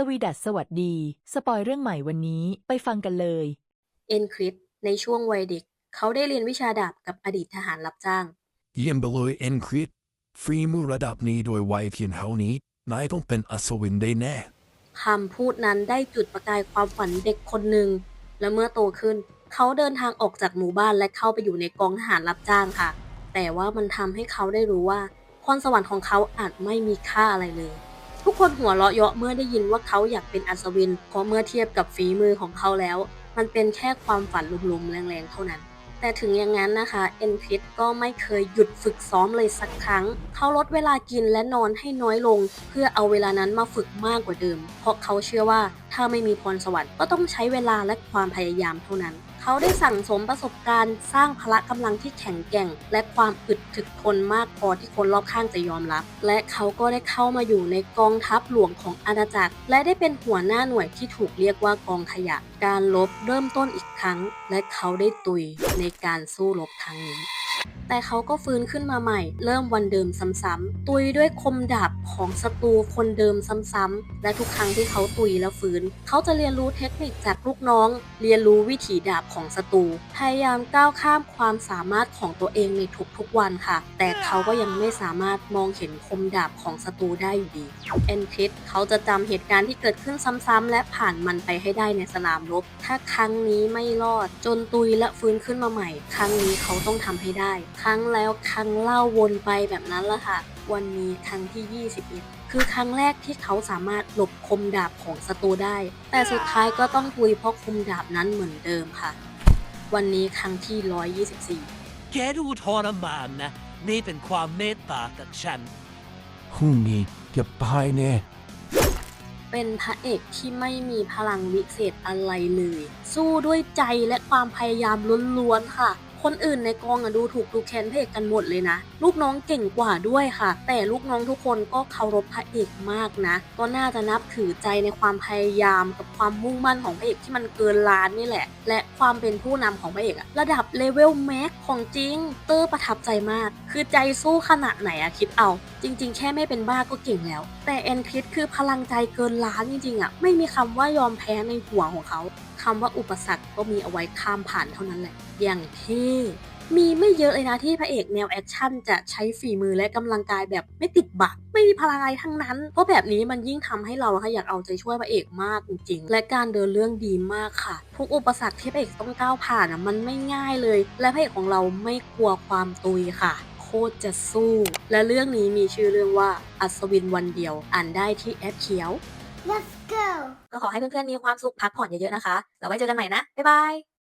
สวีดัสสวัสดี สปอยเรื่องใหม่วันนี้ไปฟังกันเลย เอ็นคริสในช่วงวัยเด็ก เขาได้เรียนวิชาดาบกับอดีตทหารรับจ้าง เยี่ยมไปเลยเอ็นคริสฟรีมือระดับนี้โดยวัยเพียงเท่านี้นายต้องเป็นอัศวินได้แน่คำพูดนั้นได้จุดประกายความฝันเด็กคนหนึ่ง และเมื่อโตขึ้น เขาเดินทางออกจากหมู่บ้านและเข้าไปอยู่ในกองทหารรับจ้างค่ะ แต่ว่ามันทำให้เขาได้รู้ว่าพรสวรรค์ของเขาอาจไม่มีค่าอะไรเลยทุก คนหัวเราะเยาะเมื่อได้ยินว่าเขาอยากเป็นอัศวิน เพราะเมื่อเทียบกับฝีมือของเขาแล้ว มันเป็นแค่ความฝันลุมๆแรงๆเท่านั้น แต่ถึงอย่างนั้นนะคะเอ็นพิทก็ไม่เคยหยุดฝึกซ้อมเลยสักครั้ง เขาลดเวลากินและนอนให้น้อยลง เพื่อเอาเวลานั้นมาฝึกมากกว่าเดิม เพราะเขาเชื่อว่าถ้าไม่มีพรสวรรค์ก็ต้องใช้เวลาและความพยายามเท่านั้น เขาได้สั่งสมประสบการณ์ สร้างพละกำลังที่แข็งแกร่ง และความอึดถึกทนมากพอที่คนรอบข้างจะยอมรับ และเขาก็ได้เข้ามาอยู่ในกองทัพหลวงของอาณาจักร และได้เป็นหัวหน้าหน่วยที่ถูกเรียกว่ากองขยะ การลบเริ่มต้นอีกครั้ง และเขาได้ตุยในการสู้รบครั้งนี้ แต่เขาก็ฟื้นขึ้นมาใหม่ เริ่มวันเดิมซ้ำๆตุยด้วยคมดาบของศัตรูคนเดิมซ้ำๆและทุกครั้งที่เขาตุยแล้วฟื้น เขาจะเรียนรู้เทคนิคจากลูกน้อง เรียนรู้วิถีดาบของศัตรูพยายามก้าวข้ามความสามารถของตัวเองในทุกๆวันค่ะ แต่เขาก็ยังไม่สามารถมองเห็นคมดาบของศัตรูได้อยู่ดีเอนทิสเขาจะจำเหตุการณ์ที่เกิดขึ้นซ้ำๆและผ่านมันไปให้ได้ในสนามรบ ถ้าครั้งนี้ไม่รอดจนตุยและฟื้นขึ้นมาใหม่ ครั้งนี้เขาต้องทำให้ได้ครั้งแล้วครั้งเล่าวนไปแบบนั้นละค่ะ วันนี้ครั้งที่ 21 คือครั้งแรกที่เขาสามารถหลบคมดาบของศัตรูได้ แต่สุดท้ายก็ต้องตุยเพราะคมดาบนั้นเหมือนเดิมค่ะ วันนี้ครั้งที่ 124 แกดูทรมานนะ นี่เป็นความเมตตากับฉันพรุ่งนี้จะตายแน่เป็นพระเอกที่ไม่มีพลังวิเศษอะไรเลย สู้ด้วยใจและความพยายามล้วนๆค่ะ คนอื่นในกองอะดูถูกดูแคลนพระเอกกันหมดเลยนะ ลูกน้องเก่งกว่าด้วยค่ะ แต่ลูกน้องทุกคนก็เคารพพระเอกมากนะ ก็น่าจะนับถือใจในความพยายามกับความมุ่งมั่นของพระเอกที่มันเกินล้านนี่แหละ และความเป็นผู้นำของพระเอกอะระดับเลเวลแม็กของจริง เตอร์ประทับใจมาก คือใจสู้ขนาดไหนอะคิดเอา จริง ๆ แค่ไม่เป็นบ้าก็เก่งแล้ว แต่แอนพิทคือพลังใจเกินล้านจริงๆอะไม่มีคำว่ายอมแพ้ในหัวของเขาำว่าอุปสรรคก็มีเอาไว้ข้ามผ่านเท่านั้นแหละ อย่างเท่มีไม่เยอะเลยนะที่พระเอกแนวแอคชั่นจะใช้ฝีมือและกำลังกายแบบไม่ติดบัก ไม่มีพลังอะไรทั้งนั้น เพราะแบบนี้มันยิ่งทำให้เราค่ะอยากเอาใจช่วยพระเอกมากจริงๆ และการเดินเรื่องดีมากค่ะ ทุกอุปสรรคที่พระเอกต้องก้าวผ่านอะมันไม่ง่ายเลย และพระเอกของเราไม่กลัวความตุยค่ะ โคตรจะสู้ และเรื่องนี้มีชื่อเรื่องว่าอัศวินวันเดียว อ่านได้ที่แอปเขียว Let's. ก็ขอให้เพื่อนๆมีความสุขพักผ่อนเยอะๆนะคะ แล้วไว้เจอกันใหม่นะ บ๊ายบาย